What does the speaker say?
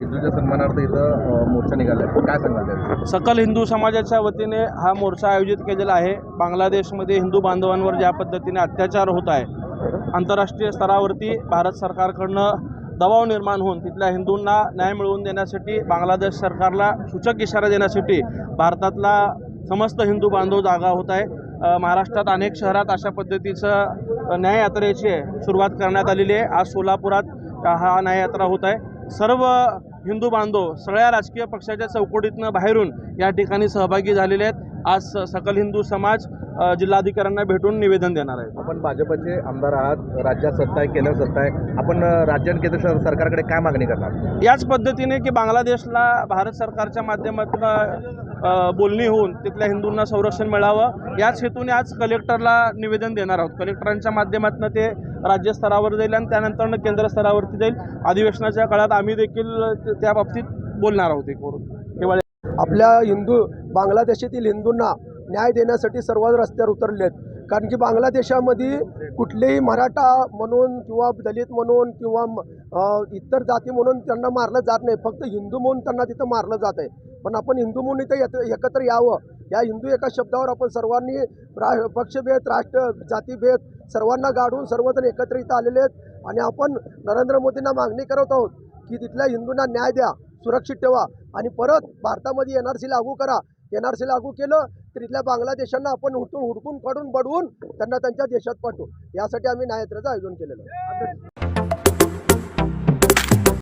हिंदूच्या सन्मानार्थ इथं मोर्चा निघाला आहे काय सांगाल सकल हिंदू समाजाच्या वतीने हा मोर्चा आयोजित केलेला आहे. बांगलादेशमध्ये हिंदू बांधवांवर ज्या पद्धतीने अत्याचार होत आहे आंतरराष्ट्रीय स्तरावरती भारत सरकारकडनं दबाव निर्माण होऊन तिथल्या हिंदूंना न्याय मिळवून देण्यासाठी बांगलादेश सरकारला सूचक इशारा देण्यासाठी भारतातला समस्त हिंदू बांधव जागा होत आहे. महाराष्ट्रात अनेक शहरात अशा पद्धतीचं न्याययात्रेची सुरुवात करण्यात आलेली आहे. आज सोलापुरात हा न्याययात्रा होत आहे. सर्व हिंदू बांधव सगळ्या राजकीय पक्षाच्या चौकटीतनं बाहेरून या ठिकाणी सहभागी झालेले आहेत. आज स- सकल हिंदू समाज जिल्हाधिकाऱ्यांना भेटून निवेदन देणार आहे. आपण भाजपचे आमदार आहात राज्यात सत्ता आहे केंद्रात सत्ता आहे. आपण राज्य आणि केंद्र सर- सरकारकडे काय मागणी करणार? याच पद्धतीने की बांगलादेशला भारत सरकारच्या माध्यमातून बोलणी होऊन तिथल्या हिंदूंना संरक्षण मिळावं याच हेतूने आज कलेक्टरला निवेदन देणार आहोत. कलेक्टरांच्या माध्यमातून ते राज्यस्तरावर जाईल आणि त्यानंतर केंद्र स्तरावरती जाईल. अधिवेशनाच्या काळात आम्ही देखील त्या बाबतीत बोलणार आहोत एक आपल्या हिंदू बांगलादेशातील हिंदूंना न्याय देण्यासाठी सर्व रस्त्यावर उतरले आहेत कारण की बांगलादेशामध्ये कुठलेही मराठा म्हणून किंवा दलित म्हणून किंवा इतर जाती म्हणून त्यांना मारलं जात नाही. फक्त हिंदू म्हणून त्यांना तिथं मारलं जात आहे. पण आपण हिंदू म्हणून इथं येत एकत्र यावं. या हिंदू एका शब्दावर आपण सर्वांनी रा पक्षभेद राष्ट्र जातीभेद सर्वांना गाडून सर्वजण एकत्र इथं आलेले आहेत. आणि आपण नरेंद्र मोदींना मागणी करत आहोत की तिथल्या हिंदूंना न्याय द्या सुरक्षित ठेवा आणि परत भारतामध्ये एन आर सी लागू करा. एन आर सी लागू केलं तर इथल्या बांगलादेशांना आपण हुडकून हुडकून काढून बडवून त्यांना त्यांच्या देशात पाठवू. यासाठी आम्ही न्यायात्राचं आयोजन केलेलं आहे.